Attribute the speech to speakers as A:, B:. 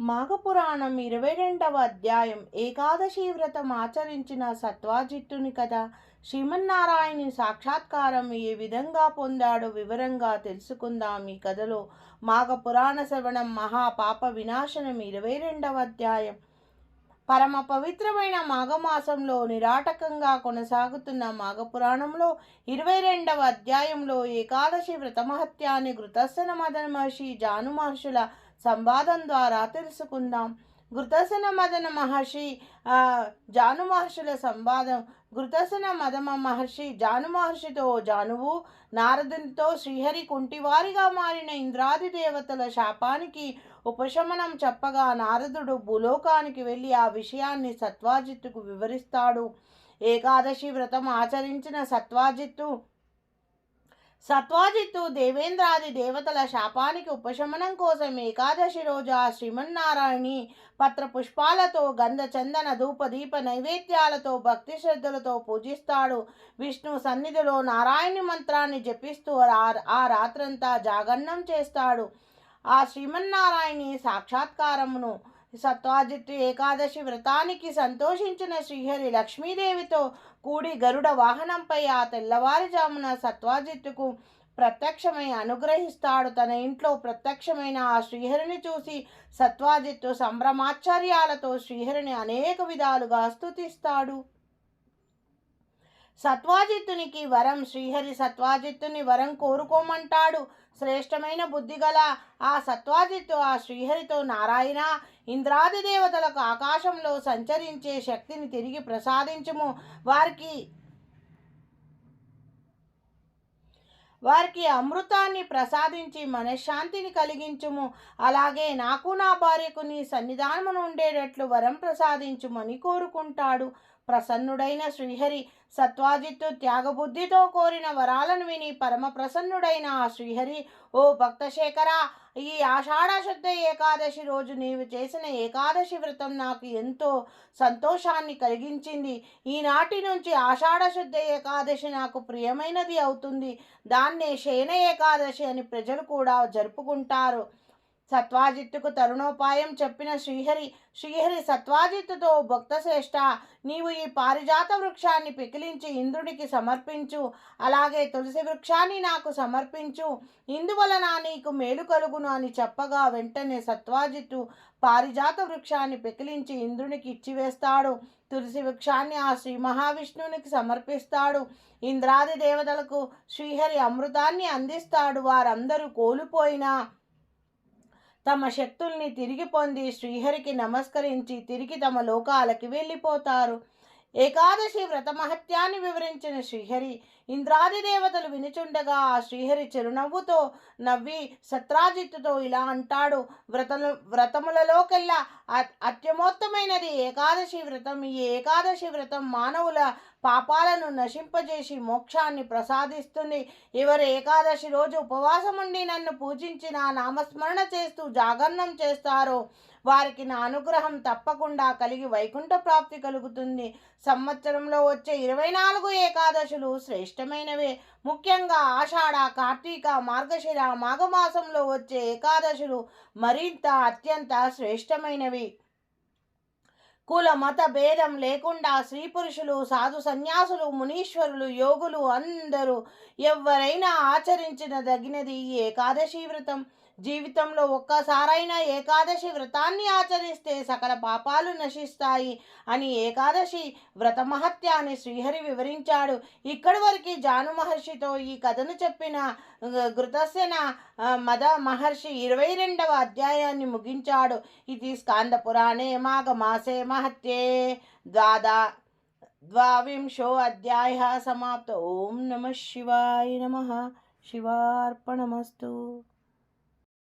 A: మాఘపురాణం ఇరవై రెండవ అధ్యాయం ఏకాదశి వ్రతం ఆచరించిన సత్వాజిత్తుని కథ. శ్రీమన్నారాయణి సాక్షాత్కారం ఏ విధంగా పొందాడో వివరంగా తెలుసుకుందాం ఈ కథలో. మాఘపురాణ శ్రవణం మహాపాప వినాశనం ఇరవై రెండవ అధ్యాయం. పరమ పవిత్రమైన మాఘమాసంలో నిరాటకంగా కొనసాగుతున్న మాఘపురాణంలో ఇరవై రెండవ అధ్యాయంలో ఏకాదశి వ్రతమహత్యాన్ని ఘృతస్సన మదన మహర్షి జాను మహర్షుల సంవాదం ద్వారా తెలుసుకుందాం. గృతసన మదన మహర్షి జాను మహర్షుల సంవాదం. గృతసన మదమ మహర్షి జాను మహర్షితో జానువు నారదునితో శ్రీహరి కుంటివారిగా మారిన ఇంద్రాది దేవతల శాపానికి ఉపశమనం చెప్పగా నారదుడు భూలోకానికి వెళ్ళి ఆ విషయాన్ని సత్వాజిత్తుకు వివరిస్తాడు. ఏకాదశి వ్రతం ఆచరించిన సత్వాజిత్తు సత్వాజిత్తు దేవేంద్రాది దేవతల శాపానికి ఉపశమనం కోసం ఏకాదశి రోజు ఆ శ్రీమన్నారాయణి పత్ర పుష్పాలతో గంధ చందన ధూప దీప నైవేద్యాలతో భక్తి శ్రద్ధలతో పూజిస్తాడు. విష్ణు సన్నిధిలో నారాయణ మంత్రాన్ని జపిస్తూ ఆ- ఆ రాత్రంతా జాగరణం చేస్తాడు. ఆ శ్రీమన్నారాయణి సాక్షాత్కారమును సత్వాజిత్తు ఏకాదశి వ్రతానికి సంతోషించిన శ్రీహరి లక్ష్మీదేవితో కూడి గరుడ వాహనంపై ఆ తెల్లవారుజామున సత్వాజిత్తుకు ప్రత్యక్షమై అనుగ్రహిస్తాడు. తన ఇంట్లో ప్రత్యక్షమైన ఆ శ్రీహరిని చూసి సత్వాజిత్తు సంభ్రమాశ్చర్యాలతో శ్రీహరిని అనేక విధాలుగా స్థుతిస్తాడు సత్వాజిత్తునికి వరం. శ్రీహరి సత్వాజిత్తుని వరం కోరుకోమంటాడు. శ్రేష్టమైన బుద్ధిగల ఆ సత్వాజిత్తు ఆ శ్రీహరితో నారాయణ ఇంద్రాది దేవతలకు ఆకాశంలో సంచరించే శక్తిని తిరిగి ప్రసాదించుము. వారికి వారికి అమృతాన్ని ప్రసాదించి మనశ్శాంతిని కలిగించుము. అలాగే నాకు నా భార్యకు నీ సన్నిధానమును ఉండేటట్లు వరం ప్రసాదించుమని కోరుకుంటాడు. ప్రసన్నుడైన శ్రీహరి సత్వాజిత్తు త్యాగబుద్ధితో కోరిన వరాలను విని పరమ ప్రసన్నుడైన ఆ శ్రీహరి ఓ భక్తశేఖర ఈ ఆషాఢ శుద్ధ ఏకాదశి రోజు నీవు చేసిన ఏకాదశి వ్రతం నాకు ఎంతో సంతోషాన్ని కలిగించింది. ఈనాటి నుంచి ఆషాఢ శుద్ధ ఏకాదశి నాకు ప్రియమైనది అవుతుంది. దాన్నే శయన ఏకాదశి అని ప్రజలు కూడా జరుపుకుంటారు. సత్వాజిత్తుకు తరుణోపాయం చెప్పిన శ్రీహరి శ్రీహరి సత్వాజిత్తుతో భక్తశ్రేష్ట నీవు ఈ పారిజాత వృక్షాన్ని పికిలించి ఇంద్రుడికి సమర్పించు అలాగే తులసి వృక్షాన్ని నాకు సమర్పించు ఇందువలన నీకు మేలు కలుగును అని చెప్పగా వెంటనే సత్వాజిత్తు పారిజాత వృక్షాన్ని పెకిలించి ఇంద్రునికి ఇచ్చివేస్తాడు. తులసి వృక్షాన్ని ఆ శ్రీ మహావిష్ణువునికి సమర్పిస్తాడు. ఇంద్రాది దేవతలకు శ్రీహరి అమృతాన్ని అందిస్తాడు. వారందరూ కోల్పోయినా తమ శక్తుల్ని తిరిగి పొంది శ్రీహరికి నమస్కరించి తిరిగి తమ లోకాలకి వెళ్ళిపోతారు. ఏకాదశి వ్రత మహత్యాన్ని వివరించిన శ్రీహరి ఇంద్రాది దేవతలు వినిచుండగా ఆ శ్రీహరి చిరునవ్వుతో నవ్వి సత్రాజిత్తుతో ఇలా అంటాడు వ్రతలు వ్రతములలోకెల్లా అత్యమోత్తమైనది ఏకాదశి వ్రతం. ఈ ఏకాదశి వ్రతం మానవుల పాపాలను నశింపజేసి మోక్షాన్ని ప్రసాదిస్తుంది. ఎవరు ఏకాదశి రోజు ఉపవాసం ఉండి నన్ను పూజించి నా నామస్మరణ చేస్తూ జాగరణం చేస్తారో. వారికి నా అనుగ్రహం తప్పకుండా కలిగి వైకుంఠ ప్రాప్తి కలుగుతుంది. సంవత్సరంలో వచ్చే ఇరవై నాలుగు ఏకాదశులు శ్రేష్టమైనవే. ముఖ్యంగా ఆషాఢ కార్తీక మార్గశిర మాఘమాసంలో వచ్చే ఏకాదశులు మరింత అత్యంత శ్రేష్టమైనవి. కుల మత భేదం లేకుండా స్త్రీ పురుషులు సాధు సన్యాసులు మునీశ్వరులు యోగులు అందరూ ఎవరైనా ఆచరించిన దగినది ఈ ఏకాదశి వ్రతం. జీవితంలో ఒక్కసారైనా ఏకాదశి వ్రతాన్ని ఆచరిస్తే సకల పాపాలు నశిస్తాయి అని ఏకాదశి వ్రత మహత్యాన్ని శ్రీహరి వివరించాడు. ఇక్కడి వరకు జాను మహర్షితో ఈ కథను చెప్పిన ఘృతసేన మద మహర్షి ఇరవై రెండవ అధ్యాయాన్ని ముగించాడు. ఇది స్కాంద పురాణే మాఘమాసే మహత్యే. ద్వాదా ద్వావింశో అధ్యాయ సమాప్త. ఓం నమ శివాయ నమ. శివార్పణమస్తు.